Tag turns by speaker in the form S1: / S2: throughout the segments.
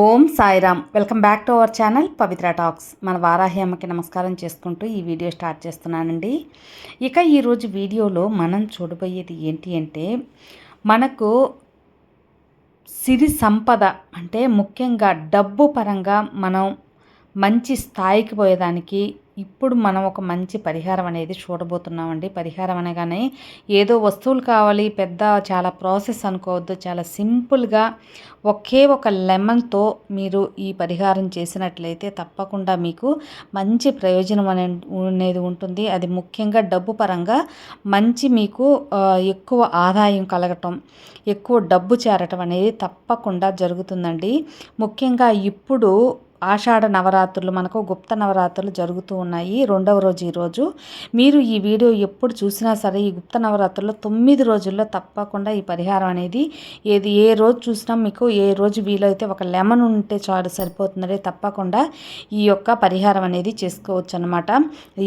S1: Om Sairam. Welcome back to our channel Pavitra talks. మన వారాహి అమ్మకి నమస్కారం చేసుకుంటూ ఈ వీడియో స్టార్ట్ చేస్తున్నానండి. ఇక ఈరోజు వీడియోలో మనం చూడబోయేది ఏంటి అంటే మనకు సిరి సంపద అంటే ముఖ్యంగా డబ్బు పరంగా మనం మంచి స్థాయికి పోయేదానికి ఇప్పుడు మనం ఒక మంచి పరిహారం అనేది చూడబోతున్నామండి. పరిహారం అనగానే ఏదో వస్తువులు కావాలి పెద్ద చాలా ప్రాసెస్ అనుకోవద్దు. చాలా సింపుల్గా ఒకే ఒక లెమన్తో మీరు ఈ పరిహారం చేసినట్లయితే తప్పకుండా మీకు మంచి ప్రయోజనం అనే అనేది ఉంటుంది. అది ముఖ్యంగా డబ్బు పరంగా మంచి మీకు ఎక్కువ ఆదాయం కలగటం ఎక్కువ డబ్బు చేరటం అనేది తప్పకుండా జరుగుతుందండి. ముఖ్యంగా ఇప్పుడు ఆషాఢ నవరాత్రులు మనకు గుప్త నవరాత్రులు జరుగుతూ ఉన్నాయి. రెండవ రోజు ఈరోజు మీరు ఈ వీడియో ఎప్పుడు చూసినా సరే ఈ గుప్త నవరాత్రుల్లో తొమ్మిది రోజుల్లో తప్పకుండా ఈ పరిహారం అనేది ఏది ఏ రోజు చూసినా మీకు ఏ రోజు వీలైతే ఒక లెమన్ ఉంటే చాలు సరిపోతుందనే తప్పకుండా ఈ యొక్క పరిహారం అనేది చేసుకోవచ్చు అనమాట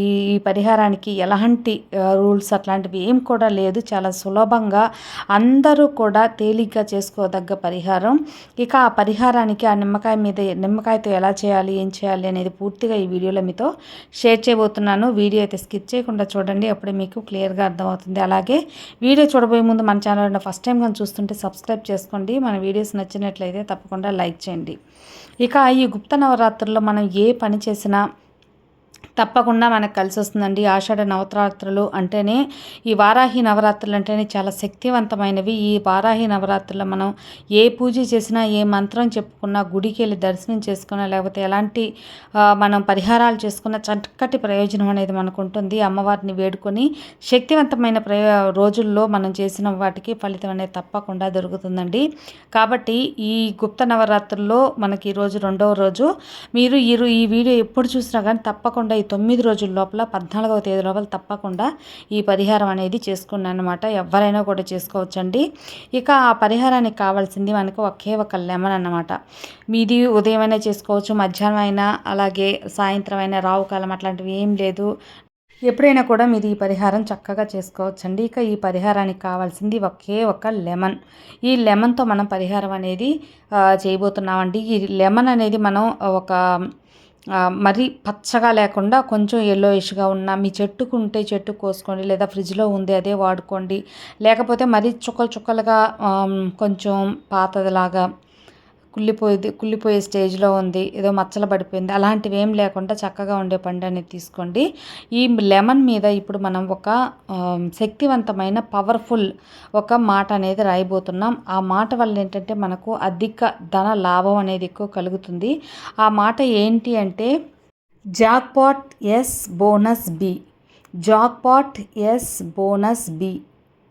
S1: ఈ పరిహారానికి ఎలాంటి రూల్స్ అట్లాంటివి ఏం కూడా లేదు. చాలా సులభంగా అందరూ కూడా తేలిగ్గా చేసుకోదగ్గ పరిహారం. ఇక ఆ పరిహారానికి ఆ నిమ్మకాయ మీద నిమ్మకాయతో ఎలా ఎలా చేయాలి ఏం చేయాలి అనేది పూర్తిగా ఈ వీడియోలో మీతో షేర్ చేయబోతున్నాను. వీడియో అయితే స్కిప్ చేయకుండా చూడండి అప్పుడే మీకు క్లియర్గా అర్థమవుతుంది. అలాగే వీడియో చూడబోయే ముందు మన ఛానల్ ఫస్ట్ టైం కానీ చూస్తుంటే సబ్స్క్రైబ్ చేసుకోండి. మన వీడియోస్ నచ్చినట్లయితే తప్పకుండా లైక్ చేయండి. ఇక ఈ గుప్త నవరాత్రుల్లో మనం ఏ పని చేసినా తప్పకుండా మనకు కలిసి వస్తుందండి ఆషాఢ నవరాత్రులు అంటేనే ఈ వారాహి నవరాత్రులు అంటేనే చాలా శక్తివంతమైనవి. ఈ వారాహి నవరాత్రుల్లో మనం ఏ పూజ చేసినా ఏ మంత్రం చెప్పుకున్నా గుడికి వెళ్ళి దర్శనం చేసుకున్నా లేకపోతే ఎలాంటి మనం పరిహారాలు చేసుకున్న చక్కటి ప్రయోజనం అనేది మనకు ఉంటుంది. అమ్మవారిని వేడుకొని శక్తివంతమైన ప్రయో రోజుల్లో మనం చేసిన వాటికి ఫలితం అనేది తప్పకుండా దొరుకుతుందండి. కాబట్టి ఈ గుప్త నవరాత్రుల్లో మనకి ఈరోజు రెండవ రోజు. మీరు ఈ ఈ వీడియో ఎప్పుడు చూసినా కానీ తప్పకుండా తొమ్మిది రోజుల లోపల పద్నాలుగవ తేదీ లోపల తప్పకుండా ఈ పరిహారం అనేది చేసుకున్నాను అనమాట ఎవరైనా కూడా చేసుకోవచ్చండి. ఇక ఆ పరిహారానికి కావాల్సింది మనకు ఒకే ఒక లెమన్ అనమాట మీది ఉదయమైనా చేసుకోవచ్చు మధ్యాహ్నం అయినా అలాగే సాయంత్రం అయినా రావు కాలం అట్లాంటివి ఏం లేదు. ఎప్పుడైనా కూడా మీరు ఈ పరిహారం చక్కగా చేసుకోవచ్చండి. ఇక ఈ పరిహారానికి కావాల్సింది ఒకే ఒక లెమన్. ఈ లెమన్తో మనం పరిహారం అనేది చేయబోతున్నామండి. ఈ లెమన్ అనేది మనం ఒక మరీ పచ్చగా లేకుండా కొంచెం ఎల్లోయిష్గా ఉన్న మీ చెట్టుకు ఉంటే చెట్టు కోసుకోండి లేదా ఫ్రిడ్జ్లో ఉంది అదే వాడుకోండి. లేకపోతే మరీ చుక్కలు చుక్కలుగా కొంచెం పాతదిలాగా కుళ్ళిపోయేది కుళ్ళిపోయే స్టేజ్లో ఉంది ఏదో మచ్చలు పడిపోయింది అలాంటివి ఏం లేకుండా చక్కగా ఉండే పండు అనేది తీసుకోండి. ఈ లెమన్ మీద ఇప్పుడు మనం ఒక శక్తివంతమైన పవర్ఫుల్ ఒక మాట అనేది రాయబోతున్నాం. ఆ మాట వల్ల ఏంటంటే మనకు అధిక ధన లాభం అనేది ఎక్కువ కలుగుతుంది. ఆ మాట ఏంటి అంటే jackpot S bonus B jackpot S bonus B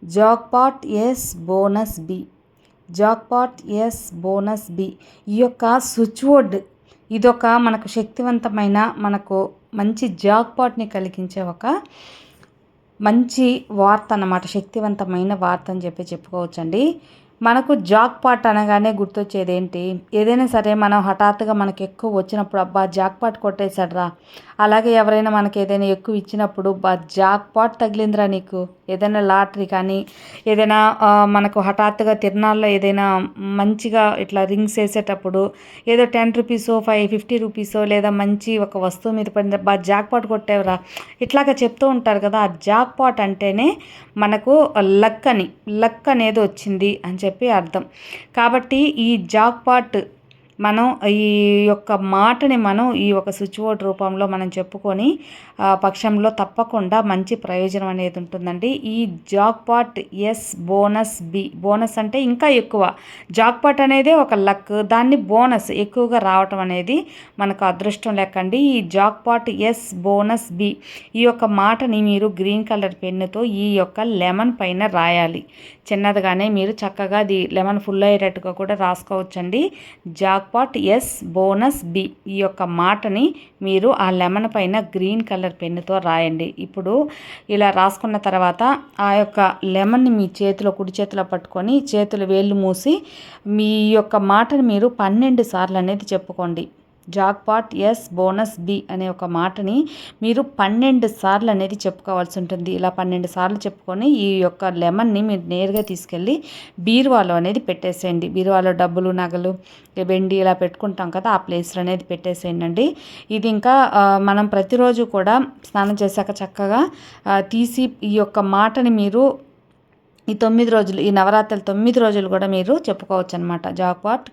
S1: jackpot S bonus B. Jackpot S bonus B. ఈ యొక్క స్విచ్ బోర్డ్ ఇదొక మనకు శక్తివంతమైన మనకు మంచి జాక్పాట్ని కలిగించే ఒక మంచి వార్త అన్నమాట శక్తివంతమైన వార్త అని చెప్పి చెప్పుకోవచ్చండి. మనకు జాక్ పాట్ అనగానే గుర్తొచ్చేది ఏంటి ఏదైనా సరే మనం హఠాత్తుగా మనకు ఎక్కువ వచ్చినప్పుడు అబ్బా జాక్ పాట్ కొట్టేశాడ్రా. అలాగే ఎవరైనా మనకి ఏదైనా ఎక్కువ ఇచ్చినప్పుడు బా జాక్ పాట్ తగిలిందిరా నీకు. ఏదైనా లాటరీ కానీ ఏదైనా మనకు హఠాత్తుగా తిరునాళ్ళలో ఏదైనా మంచిగా ఇట్లా రింగ్స్ వేసేటప్పుడు ఏదో టెన్ రూపీసో ఫైవ్ ఫిఫ్టీ రూపీసో లేదా మంచి ఒక వస్తువు మీద పడిన బా జాక్ పాట్ కొట్టేవరా. ఇట్లాగా చెప్తూ ఉంటారు కదా ఆ జాక్ పాట్ అంటేనే మనకు లక్ అని లక్ అనేది వచ్చింది అని చెప్పి అర్థం. కాబట్టి ఈ జాక్ పాట్ మనం ఈ యొక్క మాటని మనం ఈ ఒక స్విచ్ బోర్డ్ రూపంలో మనం చెప్పుకొని పక్షంలో తప్పకుండా మంచి ప్రయోజనం అనేది ఉంటుందండి. ఈ jackpot S bonus B bonus అంటే ఇంకా ఎక్కువ. జాక్పాట్ అనేది ఒక లక్ దాన్ని బోనస్ ఎక్కువగా రావటం అనేది మనకు అదృష్టం లెక్కండి. ఈ జాక్పాట్ ఎస్ బోనస్ బి ఈ యొక్క మాటని మీరు గ్రీన్ కలర్ పెన్నుతో ఈ యొక్క లెమన్ పైన రాయాలి. చిన్నదిగానే మీరు చక్కగా అది లెమన్ ఫుల్ అయ్యేటట్టుగా కూడా రాసుకోవచ్చండి. Jack jackpot S bonus B ఈ యొక్క మాటని మీరు ఆ లెమన్ పైన గ్రీన్ కలర్ పెన్నుతో రాయండి. ఇప్పుడు ఇలా రాసుకున్న తర్వాత ఆ యొక్క లెమన్ని మీ చేతిలో కుడి చేతిలో పట్టుకొని చేతులు వేళ్ళు మూసి మీ యొక్క మాటను మీరు పన్నెండు సార్లు అనేది చెప్పుకోండి. జాక్పాట్ ఎస్ బోనస్ బి అనే ఒక మాటని మీరు పన్నెండు సార్లు అనేది చెప్పుకోవాల్సి ఉంటుంది. ఇలా పన్నెండు సార్లు చెప్పుకొని ఈ యొక్క లెమన్ని మీరు నేరుగా తీసుకెళ్ళి బీరువాలో అనేది పెట్టేసేయండి. బీరువాలో డబ్బులు నగలు వెండి ఇలా పెట్టుకుంటాం కదా ఆ ప్లేస్లో అనేది పెట్టేసేయండి అండి ఇది ఇంకా మనం ప్రతిరోజు కూడా స్నానం చేశాక చక్కగా తీసి ఈ యొక్క మాటని మీరు ఈ తొమ్మిది రోజులు ఈ నవరాత్రులు తొమ్మిది రోజులు కూడా మీరు చెప్పుకోవచ్చు అనమాట జాక్వాట్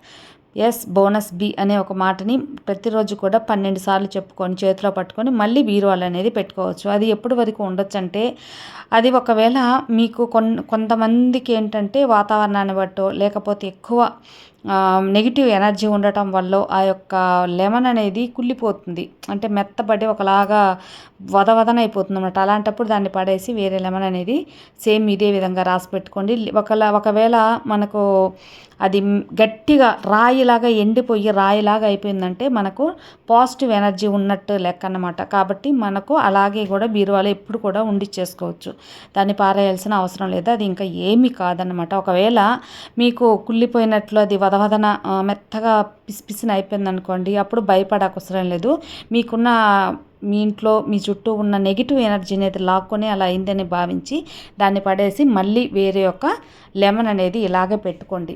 S1: ఎస్ బోనస్ బి అనే ఒక మాటని ప్రతిరోజు కూడా పన్నెండు సార్లు చెప్పుకొని చేతిలో పట్టుకొని మళ్ళీ బీరువాలు అనేది పెట్టుకోవచ్చు. అది ఎప్పటి వరకు ఉండొచ్చు అంటే అది ఒకవేళ మీకు కొన్ కొంతమందికి ఏంటంటే వాతావరణాన్ని బట్టో లేకపోతే ఎక్కువ నెగిటివ్ ఎనర్జీ ఉండటం వల్ల ఆ యొక్క లెమన్ అనేది కుళ్ళిపోతుంది. అంటే మెత్తబడి ఒకలాగా వదవదన అయిపోతుంది అనమాట అలాంటప్పుడు దాన్ని పడేసి వేరే లెమన్ అనేది సేమ్ ఇదే విధంగా రాసి పెట్టుకోండి. ఒకలా ఒకవేళ మనకు అది గట్టిగా రాయిలాగా ఎండిపోయి రాయిలాగా అయిపోయిందంటే మనకు పాజిటివ్ ఎనర్జీ ఉన్నట్టు లెక్క అనమాట కాబట్టి మనకు అలాగే కూడా బీరువాలో ఎప్పుడు కూడా ఉండిచ్చేసుకోవచ్చు. దాన్ని పారేయాల్సిన అవసరం లేదు. అది ఇంకా ఏమీ కాదనమాట ఒకవేళ మీకు కుళ్ళిపోయినట్లు అది వదవదన మెత్తగా పిసిపిసిన అయిపోయింది అనుకోండి అప్పుడు భయపడకవసరం లేదు. మీకున్న మీ ఇంట్లో మీ చుట్టూ ఉన్న నెగిటివ్ ఎనర్జీని అయితే లాక్కొని అలా అయిందని భావించి దాన్ని పడేసి మళ్ళీ వేరే యొక్క లెమన్ అనేది ఇలాగే పెట్టుకోండి.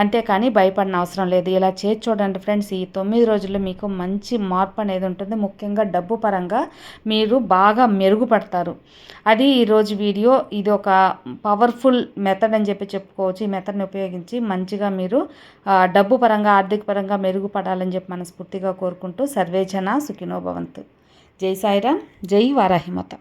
S1: అంతేకాని భయపడిన అవసరం లేదు. ఇలా చేసి చూడండి ఫ్రెండ్స్ ఈ తొమ్మిది రోజుల్లో మీకు మంచి మార్పు అనేది ఉంటుంది. ముఖ్యంగా డబ్బు పరంగా మీరు బాగా మెరుగుపడతారు. అది ఈరోజు వీడియో ఇది ఒక పవర్ఫుల్ మెథడ్ అని చెప్పి చెప్పుకోవచ్చు. ఈ మెథడ్ని ఉపయోగించి మంచిగా మీరు డబ్బు పరంగా ఆర్థిక పరంగా మెరుగుపడాలని చెప్పి మనస్ఫూర్తిగా కోరుకుంటూ సర్వేజన సుఖినోభవంతు జై సాయిరామ్ జై వారాహిమత